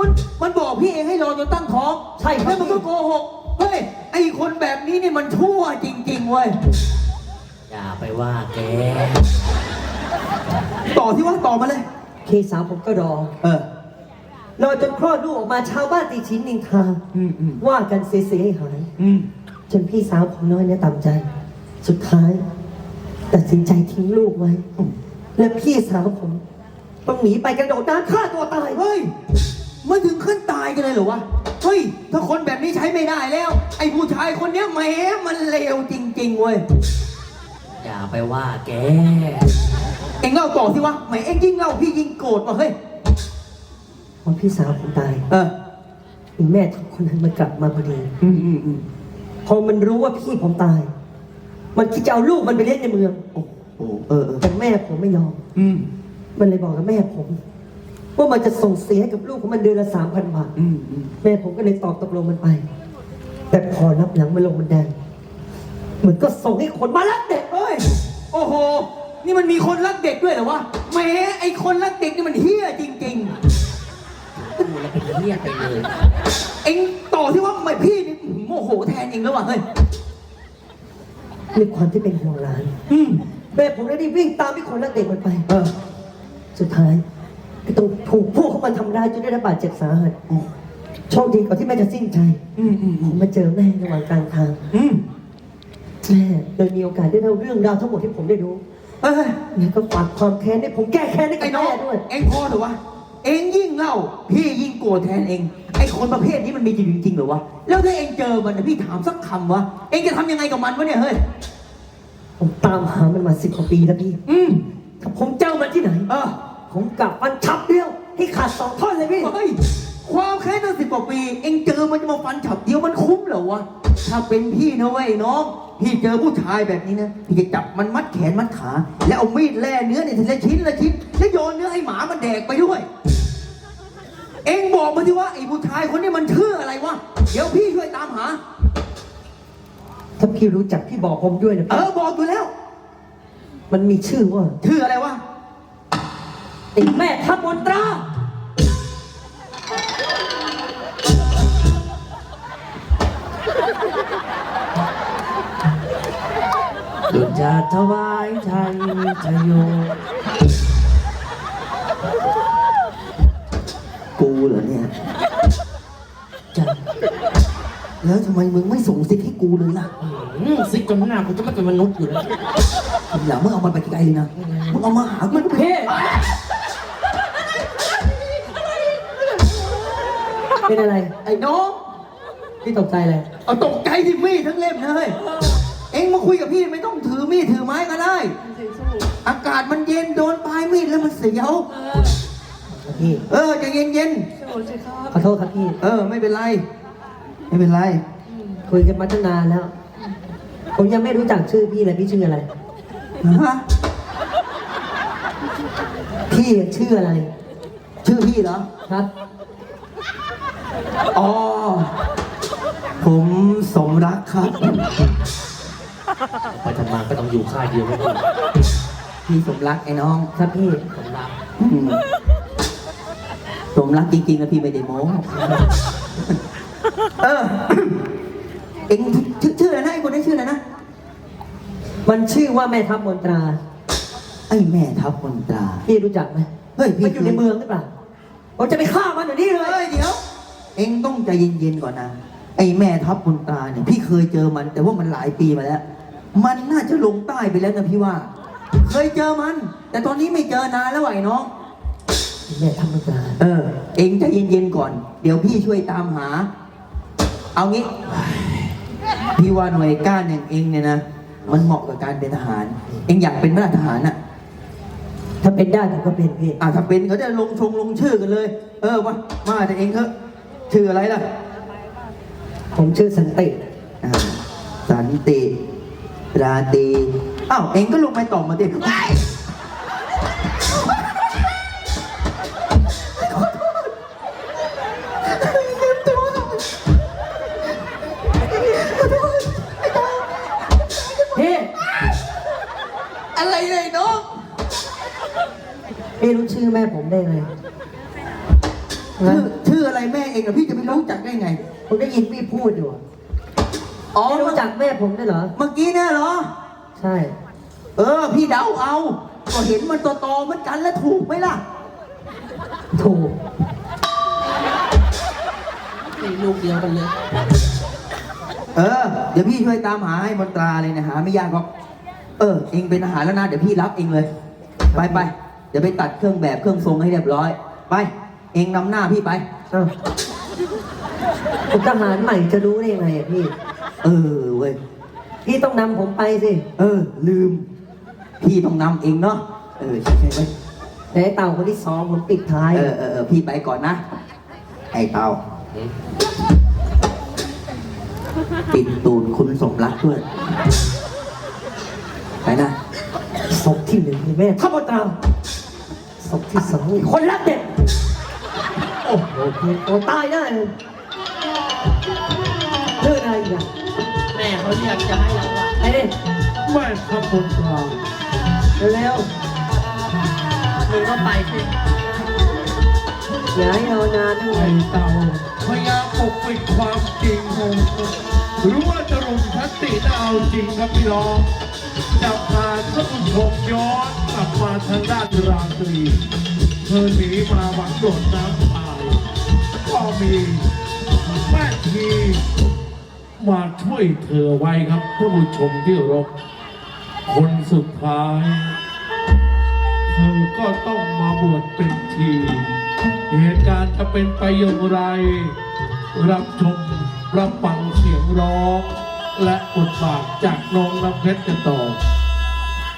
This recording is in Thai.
มันมันบอกพี่เองให้รอจนตั้งท้องใช่ครับ แล้วมันก็โกหกเฮ้ยไอคนแบบนี้นี่มันชั่วจริงๆเว้ยอย่าไปว่าแก ต่อที่ว่าต่อมาเลย พี่สาวผมก็รอ เออ รอจนคลอดลูกออกมาชาวบ้านตีชิ้นนินทาอืมอืม ว่ากันเสียให้หายอืมจนพี่สาวผมน้อยเนี่ยต่ำใจ สุดท้ายตัดสินใจทิ้งลูกไว้ และพี่สาวผม ต้องหนีไปกระโดดน้ำฆ่าตัวตายเฮ้ย มันถึงขั้นตายกันเลยเหรอวะ เฮ้ย ถ้าคนแบบนี้ใช้ไม่ได้แล้ว ไอ้ผู้ชายคนเนี้ยแหมมันเลวจริงๆเว้ย อย่าไปว่าแก เอ็งเล่าต่อสิวะแหมเอ็งยิ่งเล่าพี่ยิ่งโกรธว่ะเฮ้ย พอพี่สาวผมตายเออมีแม่ทัพคนนั้นมันกลับมาพอดี อืมอืมอืมพอมันรู้ว่าพี่ผมตาย มันคิดจะเอาลูกมันไปเลี้ยงในเมือง โอ้โหเออเออแต่แม่ผมไม่ยอม อืม มันเลยบอกกับแม่ผม ว่ามันจะส่งเสียให้กับลูกของมันเดือนละสามพันบาท อืมอืมแม่ผมก็เลยตอบตกลงมันไป แต่พอรับหลังมาลงมันแดงเหมือนก็ส่งให้คนมารักเด็กเฮ้ยโอ้โห นี่มันมีคนรักเด็กด้วยเหรอวะแหมไอคนรักเด็กนี่มันเฮี้ยจริงพูดแล้วเป็นเหี้ยไปเลย ๆ เอ็งต่อที่ว่าไม่พี่นี่โมโหแทนเองแล้ววะเฮ้ยด้วยความที่เป็นห่วงหลาน อืมแม่ผมเลยได้วิ่งตามพี่คนรักเด็กมันไป เออ สุดท้าย ก็ต้องถูกพวกเขามันทำร้ายจนได้รับบาดเจ็บสาหัสโชคดีกว่าที่แม่จะสิ้นใจอืมอืมผมมาเจอแม่ระหว่างกลางทาง อืมแม่เลยมีโอกาสได้เล่าเรื่องราวทั้งหมดที่ผมได้รู้เอ้ยแล้วก็ฝากความแค้นให้ผมแก้แค้นให้กัไอ้บน้อแม่งด้วย เอ็งพอเหรอวะ เอ็งยิ่งเล่า พี่ยิ่งโกรธแทนเอง ไอ้คนประเภทนี้มันมีจริงจริงๆเหรอวะ แล้วถ้าเอ็งเจอมันนะพี่ถามสักคำวะ เอ็งจะทำยังไงกับมันวะเนี่ยเฮ้ย ผมตามหามันมาสิบกว่าปีแล้วพี่อืมถ้าผมเจอมันที่ไหน เออ ผมกลับมันฉับเดียว ให้ขาดสองท่อนเลยพี่ เฮ้ย ความแค้นตั้งสิบกว่าปี เอ็งเจอมันจะมาฟันฉับเดียวมันคุ้มเหรอวะ ถ้าเป็นพี่นะเว้ยน้อง พี่เจอผู้ชายแบบนี้นะพี่จะจับมันมัดแขนมัดขา แล้วเอามีดแล่เนื้อเนี่ยทีละชิ้นละชิ้น แล้วโยนเนื้อให้หมามันแดกไปด้วย เอ็งบอกมาที่ว่าไอ้ผู้ชายคนนี้มันชื่ออะไรวะ เดี๋ยวพี่ช่วยตามหา ถ้าพี่รู้จักพี่บอกผมด้วยนะเอพี่อบอกอยู่แล้ว มันมีชื่อว่า ชื่ออะไรวะ ไอ้แม่ทัพมนตรา ดุจจะถวายไทยชโย กูเหรอเนี่ยจะแล้วทำไมมึงไม่ส่งซิกให้กูเลยล่ะอืมซิกจนหน้ากูจะไม่เป็นมนุษย์อยู่แล้ว ทีหลังมึงเอามันไปไกลเลยนะ มึงเอามาหามันเพ่ เป็นอะไร ไอ้น้องพี่ตกใจเลยเอาตกใจที่มีดทั้งเล่มนะเลย เอ็งมาคุยกับพี่ไม่ต้องถือมีดถือไม้ก็ได้ อากาศมันเย็นโดนปลายมีดแล้วมันเสียว พี่เออใจะเย็นเย็นขอโทษครับพี่ ๆเออ ไม่เป็นไร ไม่เป็นไร คุยกันมาตั้งนานแล้ว ผมยังไม่รู้จักชื่อพี่เลยพี่ชื่ออะไร ฮะ พี่ชื่ออะไร ชื่อพี่เหรอ ครับ อ๋อ ผมสมรักครับ ไปทำมาก็ต้องอยู่ค่ายเดียวกันพี่สมรักไอ้น้องครับพี่สำรับอืมสมรักจริงๆนะพี่ไม่ได้โม้ เออ เอ็งชื่อชื่ออะไรนะไอ้คนนี้ชื่ออะไรนะ มันชื่อว่าแม่ทัพมนตรา ไอ้แม่ทัพมนตรา พี่รู้จักไหมเฮ้ยพี่มันอยู่ในเมืองหรือเปล่า ผมจะไปฆ่ามันเดี๋ยวนี้เลเฮ้ยยเดี๋ยว เอ็งต้องใจเย็นๆก่อนนะ ไอ้แม่ทัพมนตราเนี่ย พี่เคยเจอมัน แต่ว่ามันหลายปีมาแล้ว มันน่าจะลงใต้ไปแล้วนะพี่ว่า เคยเจอมัน แต่ตอนนี้ไม่เจอนานแล้วไอ้น้องแม่ทัพมนตราเออ เอ็งใจเย็นๆก่อน เดี๋ยวพี่ช่วยตามหา เอางี้ พี่ว่าหน่วยก้านอย่างเอ็งเนี่ยนะ มันเหมาะกับการเป็นทหาร เอ็งอยากเป็นไหมล่ได้ทหารอะถ้าเป็นได้ผมก็เป็นพี่อะถ้าเป็นเขาจะลงชงลงชื่อกันเลย เออมามาแต่เองเถอะ ชื่ออะไรล่ะ ผมชื่อสันติอ่าสันติ ราตรีอ้าวเองก็ลงไปตอบมาดิพี่อะไรเลยน้องพี่รู้ชื่อแม่ผมได้ไง ชื่ฮะอชื่ออะไรแม่เองอะพี่จะไม่รู้จักได้ไง ผมได้ยินพี่พูดอยู่อะอ๋อไม่รู้จักแม่ผมด้วยเหรอ เมื่อกี้เนี่ยเหรอ ใช่ เออ พี่เดาเอา ก็เห็นมันโตๆเหมือนกันแล้วถูกไหมล่ะ ถูกนี่ลูกเดียวกันเลย เออ เดี๋ยวพี่ช่วยตามหาให้มนตราเลยนะหาไม่ยากหรอก เออ เองเป็นทหารแล้วนะ เดี๋ยวพี่รับเองเลย ไปไป เดี๋ยวไปตัดเครื่องแบบเครื่องทรงให้เรียบร้อย ไป เองนำหน้าพี่ไปเอ้าผมทหารใหม่จะรู้ได้ยังไงอะพี่ เออเว้ย พี่ต้องนำผมไปสิเออ ลืม พี่ต้องนำเองเนาะ เออใช่ใช่เว้ย แต่ไอ้เต่าคนที่สองผมปิดท้าย เออเออเออพี่ไปก่อนนะ ไอ้เตาปิดตูนคุณสมรักด้วย ไปนะ ศพที่หนึ่งนี่แม่ทัพตราศพที่สองนี่คนรักเด็ก โอ้โหเพียงตัวตายได้เลยเรื่องอะไรอีกอะแม่เขาเรียกจะให้เราว่าไอ้นี่แม่ทัพมนตราเร็วมึงก็ไปสิๆอย่าให้รอนานด้วไอ้ยเต่าพยายามปกปิดความจริงหรือว่าจะรุมทัตติจะเอาจริงครับพี่น้องจะพาท่านผู้ชมย้อนกลับมาทางด้านราตรีเธอหนีมาหวังโดดน้ำตาย ก็มีแม่ทีมาช่วยเธอไว้ครับท่านผู้ชมที่รบคนสุดท้าย เธอก็ต้องมาบวชเป็นทีเหตุการณ์จะเป็นไปอย่างไร รับชมรับฟังเสียงร้อง และบทบาทจากน้องน้ำเพชรกันต่อ